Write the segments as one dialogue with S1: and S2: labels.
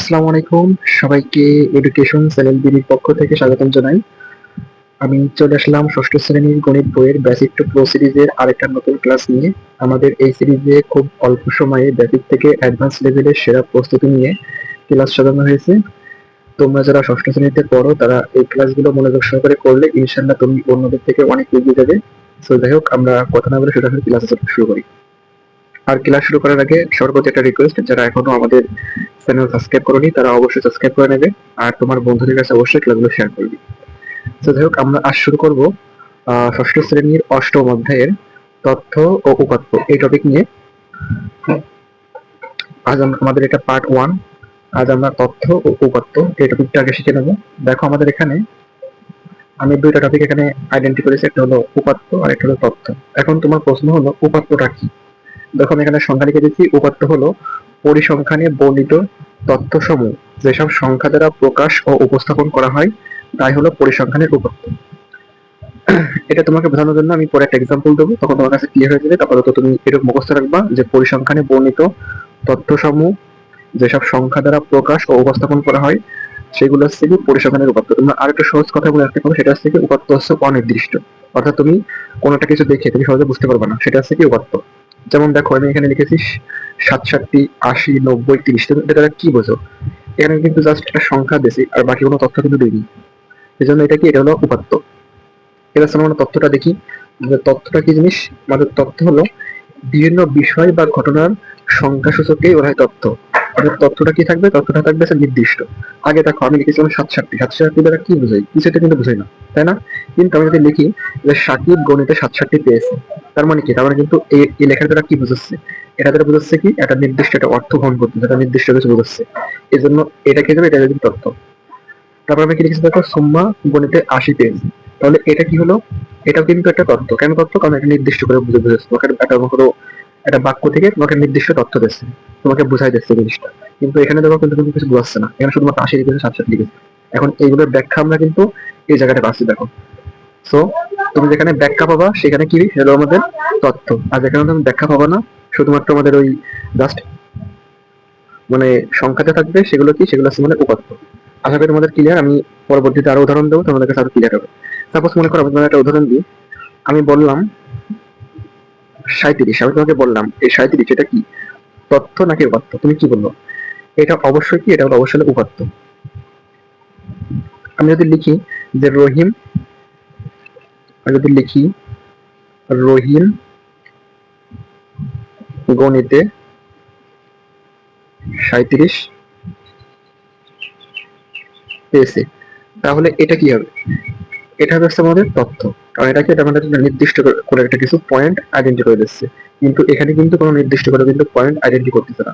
S1: আসসালামু আলাইকুম। সবাইকে এডুকেশন চ্যানেল বিডির পক্ষ থেকে স্বাগতম জানাই। আমি চলে আসলাম ষষ্ঠ শ্রেণির গণিত বইয়ের বেসিক টু প্রো সিরিজের আরেকটা নতুন ক্লাস নিয়ে। আমাদের এই সিরিজে খুব অল্প সময়ে বেসিক থেকে অ্যাডভান্স লেভেলের সেরা প্রস্তুতি নিয়ে ক্লাস সাজানো হয়েছে। তোমরা যারা ষষ্ঠ শ্রেণীতে পড়ো, তারা এই ক্লাসগুলো মনোযোগ সহকারে করলে ইনশাল্লাহ তুমি অন্যদের থেকে অনেক এগিয়ে যাবে। তো যাই হোক, আমরা কথা না বলে সেটা ক্লাস শুরু করি। আর ক্লাস শুরু করার আগে সবার প্রতি একটা রিকোয়েস্ট যারা এখনও আমাদের চ্যানেল সাবস্ক্রাইব করনি, তারা অবশ্যই সাবস্ক্রাইব করে নেবে। আর তোমার বন্ধুদের কাছে অবশ্যই ক্লাসগুলো শেয়ার করবে। তো যাই হোক, আমরা আজ শুরু করব ষষ্ঠ শ্রেণির অষ্টম অধ্যায়ের তথ্য ও উপাত্ত। এই টপিক নিয়ে। আজ আমাদের এটা পার্ট ওয়ান আজ আমরা তথ্য ও উপাত্ত, এই টপিকটা আগে শিখে নেব। দেখো আমাদের এখানে, আমি দুইটা টপিক এখানে আইডেন্টি করেছি, একটা হলো উপাত্ত আর একটা হলো তথ্য। এখন তোমার প্রশ্ন হলো, উপাত্তটা কি? দেখো আমি এখানে সংখ্যা লিখে দিচ্ছি উপাত্ত হলো পরিসংখ্যানে বর্ণিত তথ্যসমূহ যেসব সংখ্যা দ্বারা প্রকাশ ও উপস্থাপন করা হয়, তাই হলো পরিসংখ্যানের উপাত্ত এটা তোমাকে বোঝানোর জন্য আমি পরে একটা এক্সাম্পল দেবো, তখন তোমার কাছে ক্লিয়ার হয়ে যাবে। তারপরে তো তুমি এরকম মুখস্থ রাখবা যে পরিসংখ্যানে বর্ণিত তথ্যসমূহ যেসব সংখ্যা দ্বারা প্রকাশ ও উপস্থাপন করা হয়, সেগুলো হচ্ছে কি পরিসংখ্যানের উপাত্ত তোমরা আরেকটা সহজ কথা বলে রাখতে পারো, সেটা হচ্ছে কি উপাত্ত হচ্ছে অনির্দিষ্ট। অর্থাৎ তুমি কোনো একটা কিছু দেখে তুমি সহজে বুঝতে পারবে না, সেটা হচ্ছে কি উপাত্ত যেমন দেখো, আমি এখানে লিখেছি সাত সাতটি আশি, নব্বই, তিরিশ, এটা কি বোঝো? এখানে কিন্তু জাস্ট একটা সংখ্যা দিয়েছি, আর বাকি কোনো তথ্য কিন্তু দিইনি। এই জন্য এটা কি, এটা হলো উপাত্ত। এবার আমরা তথ্যটা দেখি। তথ্যটা কি জিনিস? আমাদের তথ্য হলো, বিভিন্ন বিষয় বা ঘটনার সংখ্যা সূচকেই ওরা তথ্য। তথ্যটা কি থাকবে? তথ্যটা থাকবে সে নির্দিষ্ট। আগে দেখো, আমি লিখেছিলাম সাত সাতটি সাত সাতটি দ্বারা কি বোঝাই কিছুটা কিন্তু বোঝাই না, তাই না? কিন্তু আমি যদি লিখি যে সাকিব গণিতে সাত সাতটি পেয়েছে, তার মানে কি? তার মানে কিন্তু এই লেখার দ্বারা কি বুঝাচ্ছে? এটা দ্বারা বুঝাচ্ছে কি? একটা নির্দিষ্ট একটা অর্থ বহন করতেছে একটা নির্দিষ্ট কিছু বুঝাচ্ছে। এই জন্য এটা কি হবে? এটা যদি তথ্য তারপর আমি কি লিখেছি দেখো? সোম্মা গণিতে আশি পেয়েছে তাহলে এটা কি হলো? এটাও কিন্তু একটা তথ্য কেন তথ্য কারণ একটা নির্দিষ্ট করে বুঝে বুঝেছে তোমাকে একটা কোনো একটা বাক্য থেকে তোমাকে নির্দিষ্ট তথ্য দিচ্ছে। তোমাকে বুঝাই দিচ্ছে জিনিসটা। কিন্তু এখানে দেখো কিন্তু কিছু বোঝাচ্ছে না। এখানে শুধুমাত্র আশি লিখেছে সাত সাত লিখেছে। এখন এইগুলোর ব্যাখ্যা আমরা কিন্তু এই জায়গাটা পাচ্ছি, দেখো। সো তুমি যেখানে ব্যাখ্যা পাবা, সেখানে কি? সেটা আমাদের তথ্য আর যেখানে তুমি ব্যাখ্যা পাবা না শুধুমাত্র আমাদের ওই জাস্ট মানে সংখ্যাতে থাকবে, সেগুলো কি? সেগুলো হচ্ছে মানে উপাত্ত। আশা করি তোমাদের ক্লিয়ার আমি পরবর্তীতে আরও উদাহরণ দেবো, তোমাদের কাছে আরও ক্লিয়ার হবে। সাপোজ মনে করো তোমাদের একটা উদাহরণ দিই। আমি বললাম সাঁত্রিশ আমি তোমাকে বললাম, এই সাঁত্রিশ এটা কি? তথ্য নাকি উপাত্ত? তুমি কি বলল? এটা অবশ্যই কি? এটা হলো অবশ্যই উপাত্ত। আমি যদি লিখি যে রহিম, আমি যদি লিখি রহিম গণিতে সাঁত্রিশ পেয়েছে। তাহলে এটা কি হবে? এটা হবে আমাদের তথ্য। কারণ এটাকে এটা আমাদের নির্দিষ্ট করে- একটা কিছু পয়েন্ট আইডেন্টি করে দিচ্ছে। কিন্তু এখানে কিন্তু কোনো নির্দিষ্ট করে কিন্তু পয়েন্ট আইডেন্টি করতেছে না।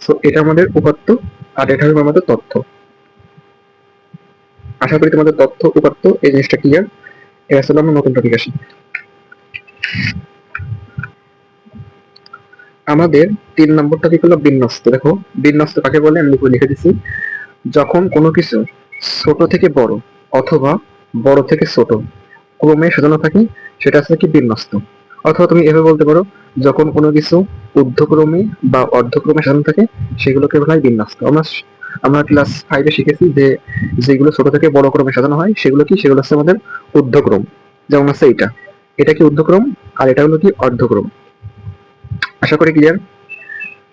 S1: সো এটা আমাদের উপাত্ত আর এটা হবে আমাদের তথ্য। আশা করি তোমাদের তথ্য উপাত্ত। এই জিনিসটা ক্লিয়ার এবার চলো আমরা নতুন টপিক আসি। আমাদের তিন নম্বর টপিক হলো বিন্যস্ত। দেখো, বিন্যস্ত কাকে বলে? আমি লিখে দিচ্ছি যখন কোনো কিছু ছোট থেকে বড় অথবা বড় থেকে ছোট, ক্রমে সাজানো থাকে, সেটা হচ্ছে কি বিন্যস্ত। অথবা তুমি এভাবে বলতে পারো, যখন কোনো কিছু ঊর্ধ্বক্রমে বা অর্ধক্রমে সাজানো থাকে, সেগুলোকে বলা হয় বিন্যস্ত। আমরা আমরা ক্লাস ফাইভে শিখেছি যে যেগুলো ছোট থেকে বড় ক্রমে সাজানো হয়, সেগুলো কি? সেগুলো হচ্ছে আমাদের ঊর্ধ্বক্রম। যেমন আছে এটা এটা কি ঊর্ধ্বক্রম? আর এটা হলো কি অর্ধক্রম। আশা করি ক্লিয়ার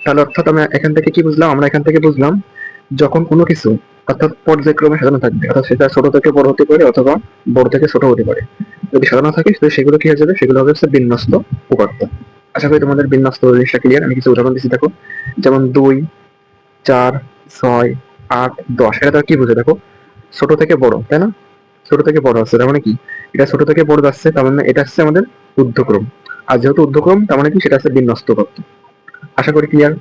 S1: তাহলে অর্থাৎ আমরা এখান থেকে কি বুঝলাম? আমরা এখান থেকে বুঝলাম, যখন কোনো কিছু, অর্থাৎ পর্যায়ক্রমে সাজানো থাকবে, অর্থাৎ সেটা ছোট থেকে বড় হতে পারে অথবা বড় থেকে ছোট হতে পারে। যদি সাজানো থাকে সেগুলো কি হয়ে যাবে? সেগুলো হবে হচ্ছে বিন্যস্ত উপাত্ত আশা করি তোমাদের বিন্যস্ত জিনিসটা ক্লিয়ার আমি কিছু উদাহরণ দিচ্ছি দেখো। যেমন দুই, চার, ছয়, আট, দশ, এটা তার কি বুঝে, দেখো? ছোট থেকে বড়, তাই না? ছোট থেকে বড় আছে, তার মানে কি? এটা ছোট থেকে বড় যাচ্ছে, তার মানে এটা হচ্ছে আমাদের ঊর্ধ্বক্রম। আর যেহেতু ঊর্ধ্বক্রম, তার মানে কি? সেটা হচ্ছে বিন্যস্ত উপাত্ত আশা করি ক্লিয়ার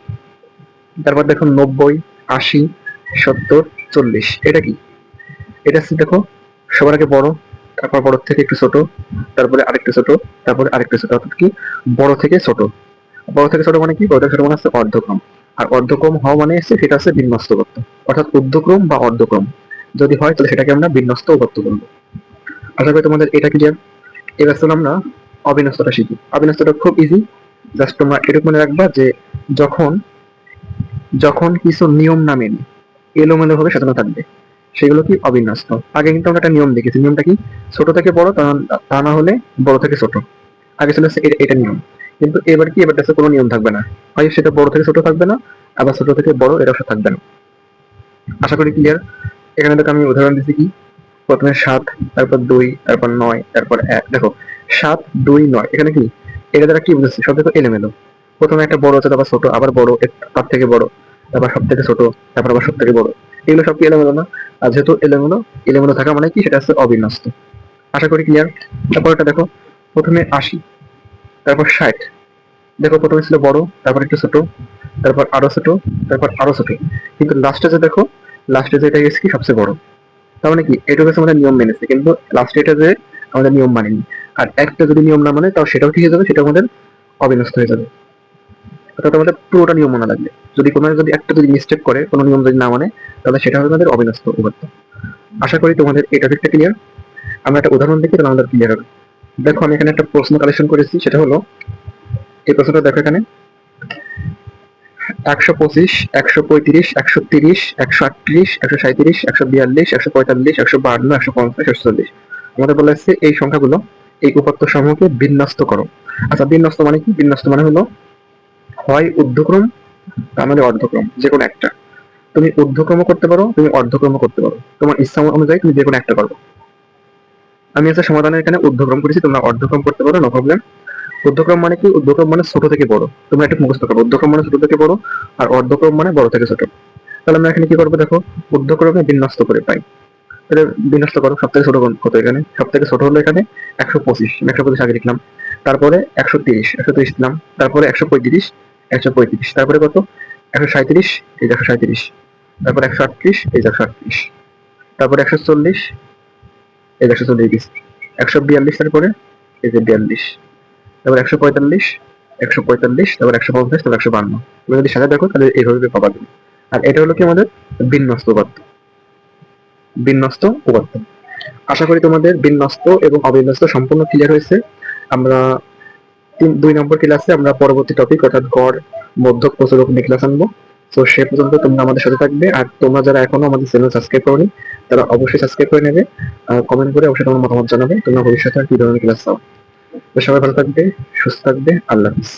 S1: তারপর দেখো নব্বই, আশি, সত্তর, চল্লিশ। এটা কি? এটা হচ্ছে দেখো, সবার আগে বড়, তারপর বড় থেকে একটু ছোট, তারপরে আরেকটু ছোট, তারপরে আরেকটু ছোট। অর্থাৎ কি? বড় থেকে ছোট। বড় থেকে ছোট মানে কি? বড় থেকে ছোট মানে হচ্ছে অর্ধক্রম আর অর্ধক্রম হওয়া মানে হচ্ছে সেটা হচ্ছে বিন্যস্ত উপাত্ত অর্থাৎ ঊর্ধ্বক্রম বা অর্ধক্রম যদি হয়, তাহলে সেটাকে আমরা বিন্যস্ত উপাত্ত বলব। আশা করি তোমাদের এটা ক্লিয়ার এবার আমরা অবিন্যস্তটা শিখি। অবিন্যস্তটা খুব ইজি জাস্ট তোমরা এটুকু মনে রাখবা যে যখন যখন কিছু নিয়ম না মেনে এলোমেলো ভাবে সাজানো থাকবে, সেগুলো কি অবিন্যস্ত? আগে কিন্তু আমরা একটা নিয়ম দেখেছি। নিয়মটা কি? ছোট থেকে বড়, তা না হলে বড় থেকে ছোট। আগে ছিল এটা নিয়ম। কিন্তু এবার কি? এবার কোনো নিয়ম থাকবে না। হয় সেটা বড় থেকে ছোট থাকবে না, আবার ছোট থেকে বড় এটা থাকবে না। আশা করি ক্লিয়ার এখানে দেখো আমি উদাহরণ দিচ্ছি কি? প্রথমে সাত, তারপর দুই, তারপর নয়, তারপর এক। দেখো সাত, দুই, নয়। এখানে কি? এটা দ্বারা কি বুঝেছি সব থেকে এলোমেলো। প্রথমে একটা বড় আছে, তারপর ছোট, আবার বড় তার থেকে বড়, তারপর সব থেকে ছোট, তারপর আবার সব থেকে বড়। এগুলো সব কি এলোমেলো না? আর যেহেতু এলোমেলো এলোমেলো থাকা মানে কি? সেটা হচ্ছে অবিন্যস্ত। আশা করি ক্লিয়ার তারপর এটা দেখো, প্রথমে আশি, তারপর ষাট। দেখো, প্রথমে ছিল বড়, তারপর একটু ছোট, তারপর আরও ছোট, তারপর আরও ছোট। কিন্তু লাস্টে যে দেখো লাস্টে যে এটা গেছে কি? সবচেয়ে বড়। তার মানে কি? এটা হচ্ছে আমাদের নিয়ম মেনেছে, কিন্তু লাস্টে এটা যে আমাদের নিয়ম মানেনি। আর একটা যদি নিয়ম না মানে তাও সেটাও ঠিক হয়ে যাবে সেটা আমাদের অবিনষ্ট হয়ে যাবে। অর্থাৎ আমাদের পুরোটা নিয়ম মানা লাগবে। যদি কোনো যদি একটা যদি মিস্টেক করে, কোনো নিয়ম যদি না মানে তাহলে সেটা হবে আমাদের অবিনষ্ট উপাত্ত। আশা করি তোমাদের এই টপিকটা ক্লিয়ার আমরা একটা উদাহরণ দেখি, তাহলে আমাদের ক্লিয়ার হবে। দেখো, আমি এখানে একটা প্রশ্ন কালেকশন করেছি, সেটা হলো, এই প্রশ্নটা দেখো এখানে। একশো পঁচিশ, একশো পঁয়ত্রিশ, একশো তিরিশ, একশো আটত্রিশ, একশো সাঁত্রিশ একশো বিয়াল্লিশ, একশো পঁয়তাল্লিশ, একশো বাহান্ন, একশো পঞ্চাশ, একশো চল্লিশ। আমাদের বলা হচ্ছে এই সংখ্যাগুলো এই উপাত্ত সমূহকে বিন্যস্ত করো। আচ্ছা বিন্যস্ত মানে কি? বিন্যস্ত মানে হলো হয় ঊর্ধ্বক্রম, তার মানে অর্ধক্রম যে কোনো একটা। তুমি ঊর্ধ্বক্রম করতে পারো, তুমি অর্ধক্রম করতে পারো। তোমার ইচ্ছা অনুযায়ী তুমি যে কোনো একটা করো। আমি একটা সমাধানের এখানে ঊর্ধ্বক্রম করেছি, তোমরা অর্ধক্রম করতে পারো নো প্রবলেম ঊর্ধ্বক্রম মানে কি? ঊর্ধ্বক্রম মানে ছোট থেকে বড়। তোমরা একটা মুখস্থ করো। ঊর্ধ্বক্রম মানে ছোট থেকে বড়, আর অর্ধক্রম মানে বড় থেকে ছোট। তাহলে আমরা এখানে কি করব দেখো? ঊর্ধ্বক্রমে বিন্যস্ত করে পাই। তাহলে বিন্যস্ত করো সব ছোট কত এখানে? সব থেকে ছোট হলো এখানে একশো পঁচিশ একশো পঁচিশ আগে লিখলাম। তারপরে একশো তিরিশ একশো তিরিশ দিলাম। তারপরে একশো পঁয়ত্রিশ একশো পঁয়ত্রিশ। তারপরে কত? একশো সাঁত্রিশ এই একশো সাঁত্রিশ তারপর একশো আটত্রিশ, এই একশো আটত্রিশ। তারপরে একশো চল্লিশ, এই একশো চল্লিশ। একশো বিয়াল্লিশ তারপরে, এই যে বিয়াল্লিশ। তারপর একশো পঁয়তাল্লিশ একশো পঁয়তাল্লিশ, তারপর একশো পঞ্চাশ, তারপর একশো বান্ন। তুমি যদি সাজা দেখো, তাহলে এইভাবে পাবা আর এটা হলো কি আমাদের বিন্যস্ত উপাত্ত বিন্যস্ত উপাত্ত আশা করি তোমাদের বিন্যস্ত এবং অবিন্যস্ত সম্পূর্ণ ক্লিয়ার হয়েছে। আমরা দুই নম্বর ক্লাসে আমরা পরবর্তী টপিক অর্থাৎ গড়, মধ্যক প্রচুরক নিয়ে ক্লাস আনব। তো সে পর্যন্ত তোমরা আমাদের সাথে থাকবে। আর তোমরা যারা এখনও আমাদের চ্যানেল সাবস্ক্রাইব করনি, তারা অবশ্যই সাবস্ক্রাইব করে নেবে। কমেন্ট করে অবশ্যই তোমার মতামত জানাবে। তোমরা ভবিষ্যতে আর কি ধরনের ক্লাস চাও সবাই ভালো থাকবে, সুস্থ থাকবে। আল্লাহ হাফিজ।